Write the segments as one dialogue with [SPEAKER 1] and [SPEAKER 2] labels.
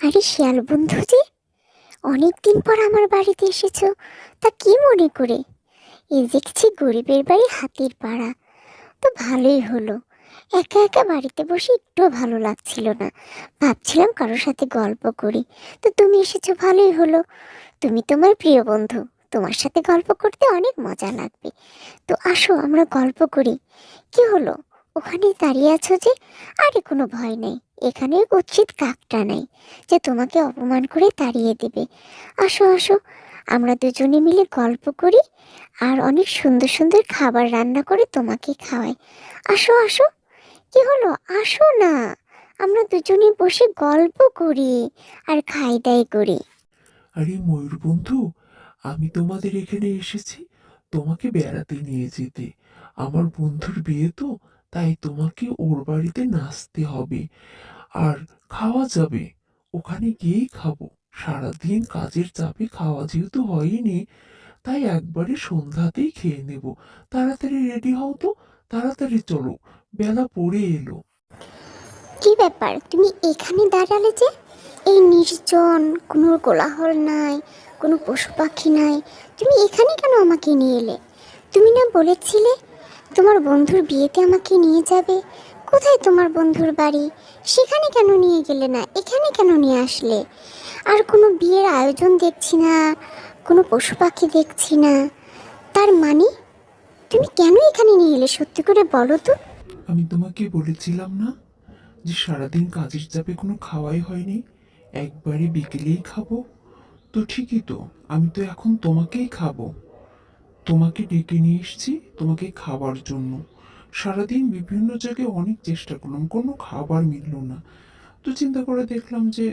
[SPEAKER 1] আরে শিয়াল বন্ধু যে অনেক দিন পর আমার বাড়িতে এসেছ, তা কি মনে করে? এই দেখছি গরিবের বাড়ি হাতির পাড়া। তো ভালোই হলো। একা একা বাড়িতে বসে একটু ভালো লাগছিল না। ভাবছিলাম কারোর সাথে গল্প করি। তো তুমি এসেছ, ভালোই হলো। তুমি তোমার প্রিয় বন্ধু, তোমার সাথে গল্প করতে অনেক মজা লাগবে। তো আসো, আমরা গল্প করি। কি হলো? ওখানে দাঁড়িয়ে আছো যে, আরে কোনো ভয় নেই। এখানে উচিত কাকটা নাই, যে তোমাকে অপমান করে তাড়িয়ে দেবে। আসো আসো, আমরা দুজনে মিলে গল্প করি, আর অনেক সুন্দর সুন্দর খাবার রান্না করে তোমাকে খাওয়াই। আসো আসো, কি হলো? আসো না, আমরা দুজনে বসে গল্প করি আর খাই দাই করি।
[SPEAKER 2] আরে ময়ূর বন্ধু, আমি তোমাদের এখানে এসেছি, তোমাকে বেড়াতে নিয়ে যেতে। আমার বন্ধুর বিয়ে তো তাই তোমাকে ওর বাড়িতে নাচতে হবে। আর খাওয়া যাবে। ওখানে গিয়েই খাব। সারাদিন কাজের চাপে খাওয়া যেহেতু হয়নি, তাই একবারে সন্ধ্যাতেই খেয়ে নেব। তাড়াতাড়ি রেডি হও তো, তাড়াতাড়ি চলো। বেলা পড়ে এলো।
[SPEAKER 1] কি ব্যাপার? তুমি এখানে দাঁড়ালে যে? এই নির্জন, কোনো কোলাহল নাই, কোনো পশু পাখি নাই। তুমি এখানে কেন আমাকে নিয়ে এলে? তুমি না বলেছিলে তোমার বন্ধুর বিয়েতে আমাকে নিয়ে যাবে? কোথায় তোমার বন্ধুর বাড়ি? সেখানে কেন নিয়ে গেলে না? এখানে কেন নিয়ে আসলে? আর কোনো বিয়ের আয়োজন দেখছি না, কোনো পশু পাখি দেখছি না। তার মানে? তুমি কেন এখানে নিয়ে এলে? সত্যি করে বলো তো।
[SPEAKER 2] আমি তোমাকে বলেছিলাম না যে সারাদিন কাজের চাপে কোনো খাওয়াই হয়নি? একবারে বিকেলেই খাব? তো ঠিকই তো, আমি তো এখন তোমাকেই খাব। তোমাকে ডেকে নিয়ে এসেছি তোমাকে খাবার জন্য। সারাদিন বিভিন্ন জায়গায় অনেক চেষ্টা করলাম, কোনো খাবার মিললো না। তো চিন্তা করে দেখলাম যে,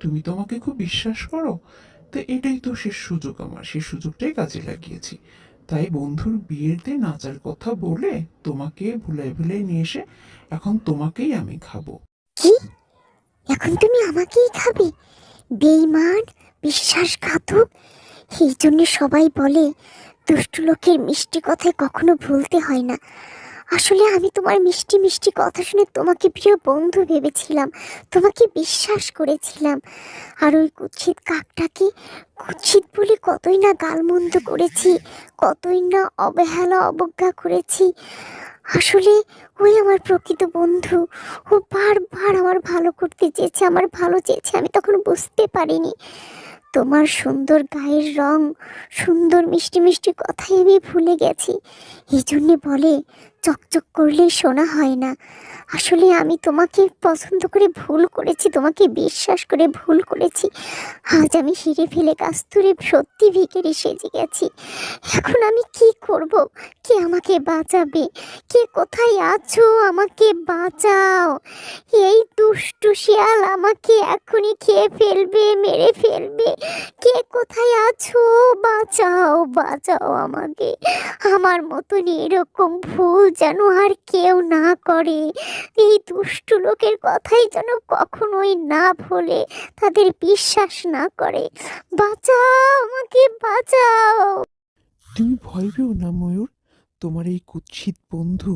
[SPEAKER 2] তুমি তো আমাকে খুব বিশ্বাস করো। তো এটাই তো শেষ সুযোগ আমার, সেই সুযোগটাই কাজে লাগিয়েছি। তাই বন্ধুর বিয়েতে নাচার কথা বলে তোমাকে ভুলাই ভুলাই নিয়ে এসে এখন তোমাকেই আমি খাব।
[SPEAKER 1] কি? এখন তুমি আমাকেই খাবে? বেইমান বিশ্বাসঘাতক, এই জন্য সবাই বলে দুষ্ট লোকের মিষ্টি কথায় কখনো ভুলতে হয় না। আসলে আমি তোমার মিষ্টি মিষ্টি কথা শুনে তোমাকে প্রিয় বন্ধু ভেবেছিলাম, তোমাকে বিশ্বাস করেছিলাম। আর ওই কুৎসিত কাকটাকে কুৎসিত বলে কতই না গালমন্দ করেছি, কতই না অবহেলা অবজ্ঞা করেছি। আসলে ওই আমার প্রকৃত বন্ধু, ও বারবার আমার ভালো করতে চেয়েছে, আমার ভালো চেয়েছে, আমি তখন বুঝতে পারিনি। তোমার সুন্দর গায়ের রং সুন্দর মিষ্টি মিষ্টি কথাই আমি ভুলে গেছি। এই জন্যে বলে চকচক করলেই শোনা হয় না। আসলে আমি তোমাকে পছন্দ করে ভুল করেছি, তোমাকে বিশ্বাস করে ভুল করেছি। আজ আমি হিরে ফেলে কাস্তুরে সত্যি ভিকেরি সেজে গেছি। এখন আমি কি করব? কে আমাকে বাঁচাবে? কে কোথায় আছো? আমাকে বাঁচাও। এই দুষ্টু শিয়াল আমাকে এখনই খেয়ে ফেলবে, মেরে ফেলবে। কে কোথায় আছো? বাঁচাও বাঁচাও আমাকে। আমার মতন এরকম ভুল যেন আর কেউ না করে। এই দুষ্টু লোকের কথাই যেন কখনোই না ভোলে, তাদের বিশ্বাস না করে। বাঁচাও, আমাকে বাঁচাও।
[SPEAKER 2] তুমি ভয় পেও না, ময়ূর। তোমার এই কুৎসিত বন্ধু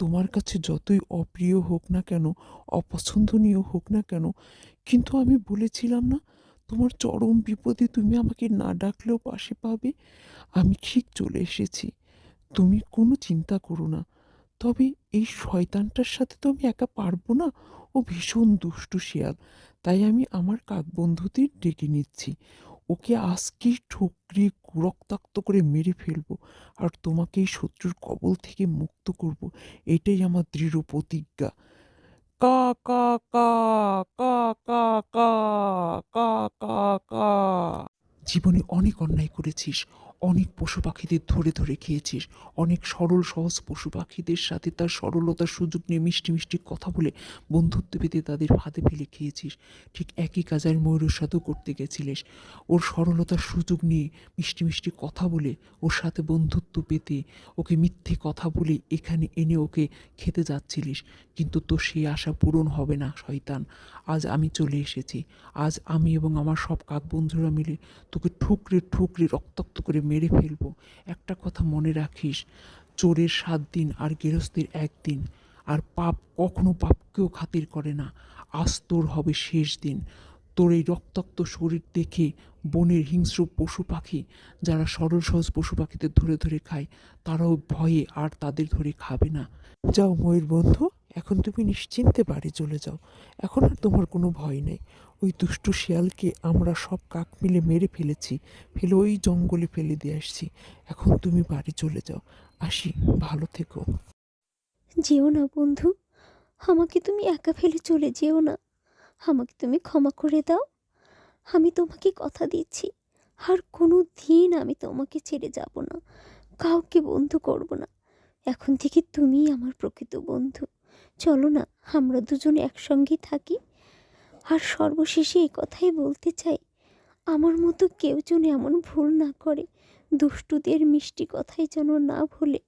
[SPEAKER 2] তোমার কাছে যতই অপ্রিয় হোক না কেন, অপছন্দনীয় হোক না কেন, কিন্তু আমি বলেছিলাম না, তোমার চরম বিপদে তুমি আমাকে না ডাকলেও পাশে পাবে। আমি ঠিক চলে এসেছি। তুমি কোনো চিন্তা করো না। তবে এই শয়তানটার সাথে তো আমি একা পারব না। ও ভীষণ দুষ্টু শিয়াল। তাই আমি আমার কাক বন্ধুদের ডেকে নিচ্ছি। ওকে আজকেই ঠুকরে রক্তাক্ত করে মেরে ফেলব আর তোমাকে এই শত্রুর কবল থেকে মুক্ত করব। এটাই আমার দৃঢ় প্রতিজ্ঞা। কা কা কা কা কা কা কা কা কা। জীবনে অনেক অন্যায় করেছিস। অনেক পশু পাখিদের ধরে ধরে খেয়েছিস। অনেক সরল, সহজ পশু পাখিদের সাথে তার সরলতার সুযোগ নিয়ে মিষ্টি মিষ্টি কথা বলে বন্ধুত্ব পেতে তাদের হাতে ফেলে খেয়েছিস। ঠিক একই কাজ আর ময়ূরের সাথেও করতে গেছিলিস। ওর সরলতার সুযোগ নিয়ে মিষ্টি মিষ্টি কথা বলে ওর সাথে বন্ধুত্ব পেতে ওকে মিথ্যে কথা বলে এখানে এনে ওকে খেতে যাচ্ছিলিস। কিন্তু তোর সেই আশা পূরণ হবে না, শয়তান। আজ আমি চলে এসেছি। আজ আমি এবং আমার সব কাক বন্ধুরা মিলে তোকে ঠুকরে ঠুকরে রক্তাক্ত করে মেরে ফেলব। একটা কথা মনে রাখিস, চোরের সাত দিন আর গেরস্তের একদিন আর পাপ কখনো পাপকেও খাতির করে না। আজ তোর হবে শেষ দিন। তোর এই রক্তাক্ত শরীর দেখে বনের হিংস্র পশু পাখি, যারা সরল সহজ পশু পাখিদের ধরে ধরে খায়, তারাও ভয়ে আর তাদের ধরে খাবে না। যাও ময়ূর বন্ধু, এখন তুমি নিশ্চিন্তে বাড়ি চলে যাও। এখন আর তোমার কোনো ভয় নেই। ওই দুষ্টু শিয়ালকে আমরা সব কাক মিলে মেরে ফেলেছি, ফেলে ওই জঙ্গলে ফেলে দিয়ে আসছি। এখন তুমি বাড়ি চলে যাও। আসি, ভালো থেকো।
[SPEAKER 3] যেও না, বন্ধু। আমাকে তুমি একা ফেলে চলে যেও না। আমাকে তুমি ক্ষমা করে দাও। আমি তোমাকে কথা দিচ্ছি। আর কোনো দিন আমি তোমাকে ছেড়ে যাব না। কাউকে বন্ধু করব না। এখন থেকে তুমিই আমার প্রকৃত বন্ধু। চলো না, আমরা দুজনে একসঙ্গেই থাকি। আর সর্বশেষে এই কথাই বলতে চাই, আমার মতো কেউ যেন এমন ভুল না করে, দুষ্টুদের মিষ্টি কথাই যেন না ভুলে